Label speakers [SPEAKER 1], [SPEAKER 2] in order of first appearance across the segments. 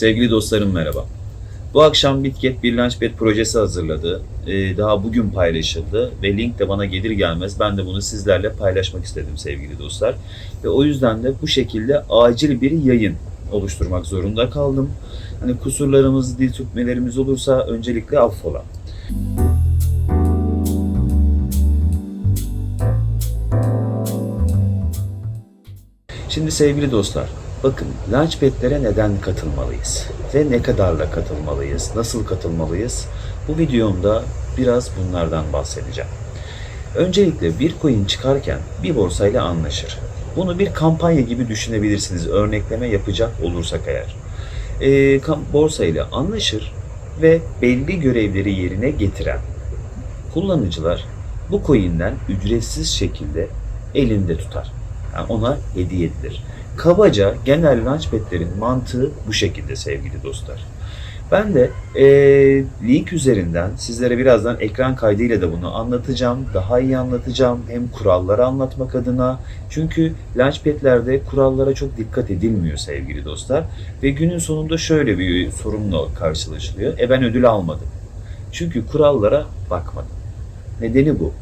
[SPEAKER 1] Sevgili dostlarım merhaba. Bu akşam Bitget bir Launchpad projesi hazırladı. Ee, daha bugün paylaşıldı ve link de bana gelir gelmez ben de bunu sizlerle paylaşmak istedim sevgili dostlar. Ve o yüzden de bu şekilde acil bir yayın oluşturmak zorunda kaldım. Hani kusurlarımız, dil sürtmelerimiz olursa öncelikle affola. Şimdi sevgili dostlar, bakın Launchpad'lere neden katılmalıyız? Ve ne kadarla katılmalıyız? Nasıl katılmalıyız? Bu videomda biraz bunlardan bahsedeceğim. Öncelikle bir coin çıkarken bir borsayla anlaşır. Bunu bir kampanya gibi düşünebilirsiniz örnekleme yapacak olursak eğer. Ee, kam- borsa ile anlaşır ve belli görevleri yerine getiren kullanıcılar bu coin'den ücretsiz şekilde elinde tutar. Yani ona hediye edilir. Kabaca genel launchpad'lerin mantığı bu şekilde sevgili dostlar. Ben de eee, link üzerinden sizlere birazdan ekran kaydıyla da bunu anlatacağım. Daha iyi anlatacağım. Hem kuralları anlatmak adına. Çünkü launchpad'lerde kurallara çok dikkat edilmiyor sevgili dostlar. Ve günün sonunda şöyle bir sorunla karşılaşılıyor. E ben ödül almadım. Çünkü kurallara bakmadım. Nedeni bu.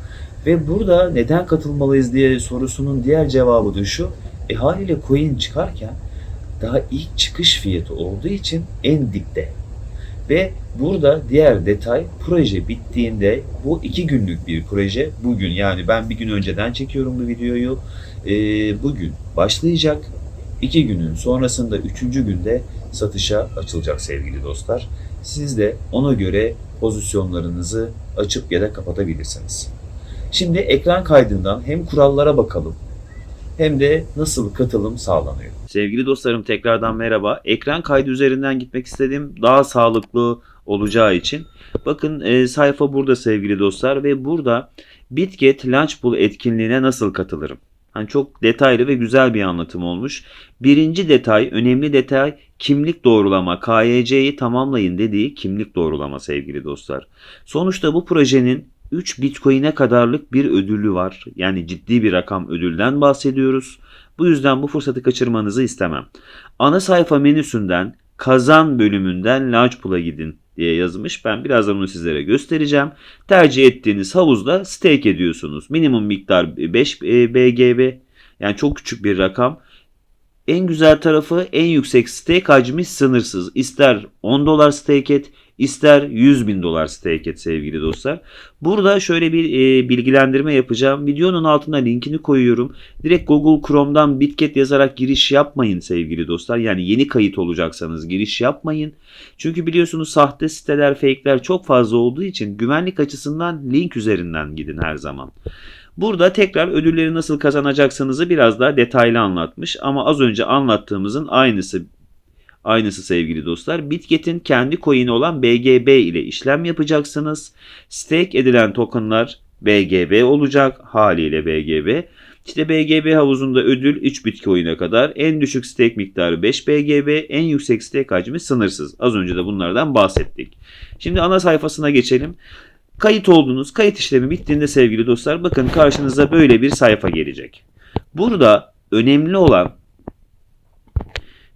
[SPEAKER 1] Ve burada neden katılmalıyız diye sorusunun diğer cevabı da şu. E haliyle coin çıkarken daha ilk çıkış fiyatı olduğu için en dipte. Ve burada diğer detay proje bittiğinde bu iki günlük bir proje. Bugün yani ben bir gün önceden çekiyorum bu videoyu. E, bugün başlayacak. İki günün sonrasında üçüncü günde satışa açılacak sevgili dostlar. Siz de ona göre pozisyonlarınızı açıp ya da kapatabilirsiniz. Şimdi ekran kaydından hem kurallara bakalım hem de nasıl katılım sağlanıyor. Sevgili dostlarım tekrardan merhaba. Ekran kaydı üzerinden gitmek istedim. Daha sağlıklı olacağı için. Bakın e, sayfa burada sevgili dostlar ve burada Bitget Launchpool etkinliğine nasıl katılırım? Hani çok detaylı ve güzel bir anlatım olmuş. Birinci detay, önemli detay kimlik doğrulama. KYC'yi tamamlayın dediği kimlik doğrulama sevgili dostlar. Sonuçta bu projenin 3 Bitcoin'e kadarlık bir ödülü var. Yani ciddi bir rakam ödülden bahsediyoruz. Bu yüzden bu fırsatı kaçırmanızı istemem. Ana sayfa menüsünden kazan bölümünden Launchpool'a gidin diye yazmış. Ben birazdan onu sizlere göstereceğim. Tercih ettiğiniz havuzda stake ediyorsunuz. Minimum miktar 5 BGB. Yani çok küçük bir rakam. En güzel tarafı en yüksek stake hacmi sınırsız. İster 10 dolar stake et, ister 100 bin dolar stake et sevgili dostlar. Burada şöyle bir e, bilgilendirme yapacağım. Videonun altına linkini koyuyorum. Direkt Google Chrome'dan Bitget yazarak giriş yapmayın sevgili dostlar. Yani yeni kayıt olacaksanız giriş yapmayın. Çünkü biliyorsunuz sahte siteler, fake'ler çok fazla olduğu için güvenlik açısından link üzerinden gidin her zaman. Burada tekrar ödülleri nasıl kazanacaksınızı biraz daha detaylı anlatmış ama az önce anlattığımızın aynısı Aynısı sevgili dostlar. Bitget'in kendi coin'i olan BGB ile işlem yapacaksınız. Stake edilen tokenlar BGB olacak. Haliyle BGB. İşte BGB havuzunda ödül 3 Bitcoin'e kadar. En düşük stake miktarı 5 BGB. En yüksek stake hacmi sınırsız. Az önce de bunlardan bahsettik. Şimdi ana sayfasına geçelim. Kayıt oldunuz. Kayıt işlemi bittiğinde sevgili dostlar bakın karşınıza böyle bir sayfa gelecek. Burada önemli olan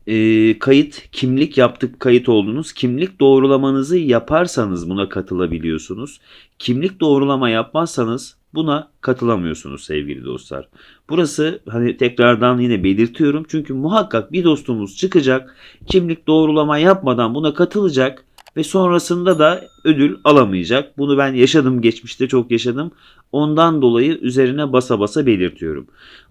[SPEAKER 1] e, kayıt kimlik yaptık kayıt oldunuz. Kimlik doğrulamanızı yaparsanız buna katılabiliyorsunuz. Kimlik doğrulama yapmazsanız buna katılamıyorsunuz sevgili dostlar. Burası hani tekrardan yine belirtiyorum. Çünkü muhakkak bir dostumuz çıkacak. Kimlik doğrulama yapmadan buna katılacak ve sonrasında da ödül alamayacak. Bunu ben yaşadım geçmişte çok yaşadım. Ondan dolayı üzerine basa basa belirtiyorum.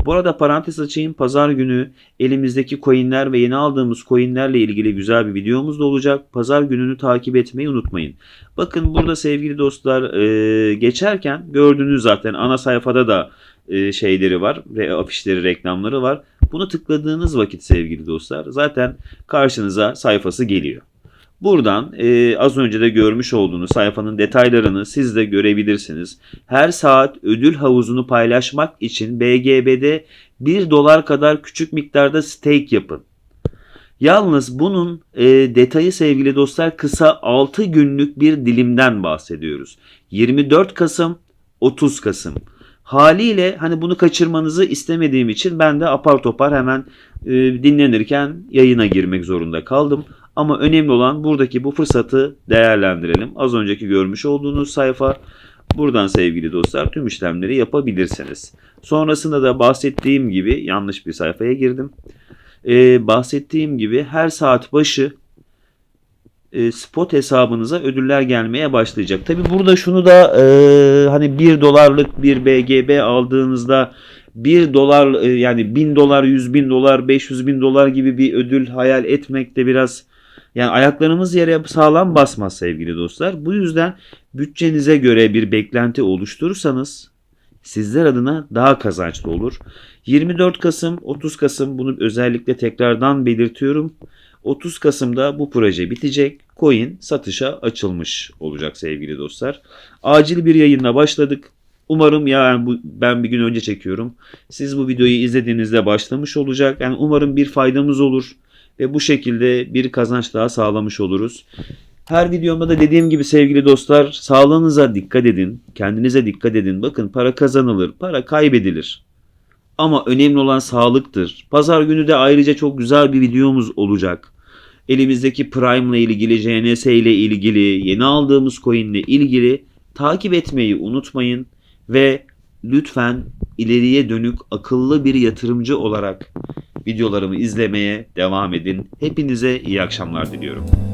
[SPEAKER 1] Bu arada parantez açayım. Pazar günü elimizdeki coinler ve yeni aldığımız coinlerle ilgili güzel bir videomuz da olacak. Pazar gününü takip etmeyi unutmayın. Bakın burada sevgili dostlar e, geçerken gördüğünüz zaten ana sayfada da e, şeyleri var afişleri reklamları var. Bunu tıkladığınız vakit sevgili dostlar zaten karşınıza sayfası geliyor. Buradan e, az önce de görmüş olduğunuz sayfanın detaylarını siz de görebilirsiniz. Her saat ödül havuzunu paylaşmak için BGB'de 1 dolar kadar küçük miktarda stake yapın. Yalnız bunun e, detayı sevgili dostlar kısa 6 günlük bir dilimden bahsediyoruz. 24 Kasım 30 Kasım. Haliyle hani bunu kaçırmanızı istemediğim için ben de apar topar hemen e, dinlenirken yayına girmek zorunda kaldım. Ama önemli olan buradaki bu fırsatı değerlendirelim. Az önceki görmüş olduğunuz sayfa buradan sevgili dostlar tüm işlemleri yapabilirsiniz. Sonrasında da bahsettiğim gibi yanlış bir sayfaya girdim. Ee, bahsettiğim gibi her saat başı e, spot hesabınıza ödüller gelmeye başlayacak. Tabi burada şunu da e, hani 1 dolarlık bir BGB aldığınızda 1 dolar e, yani 1000 dolar, 100 bin dolar, 500 bin dolar gibi bir ödül hayal etmek de biraz yani ayaklarımız yere sağlam basmaz sevgili dostlar. Bu yüzden bütçenize göre bir beklenti oluşturursanız sizler adına daha kazançlı olur. 24 Kasım, 30 Kasım bunu özellikle tekrardan belirtiyorum. 30 Kasım'da bu proje bitecek. Coin satışa açılmış olacak sevgili dostlar. Acil bir yayınla başladık. Umarım yani bu, ben bir gün önce çekiyorum. Siz bu videoyu izlediğinizde başlamış olacak. Yani umarım bir faydamız olur ve bu şekilde bir kazanç daha sağlamış oluruz. Her videomda da dediğim gibi sevgili dostlar sağlığınıza dikkat edin. Kendinize dikkat edin. Bakın para kazanılır, para kaybedilir. Ama önemli olan sağlıktır. Pazar günü de ayrıca çok güzel bir videomuz olacak. Elimizdeki Prime ile ilgili, JNS ile ilgili, yeni aldığımız coin ile ilgili takip etmeyi unutmayın ve lütfen ileriye dönük akıllı bir yatırımcı olarak videolarımı izlemeye devam edin. Hepinize iyi akşamlar diliyorum.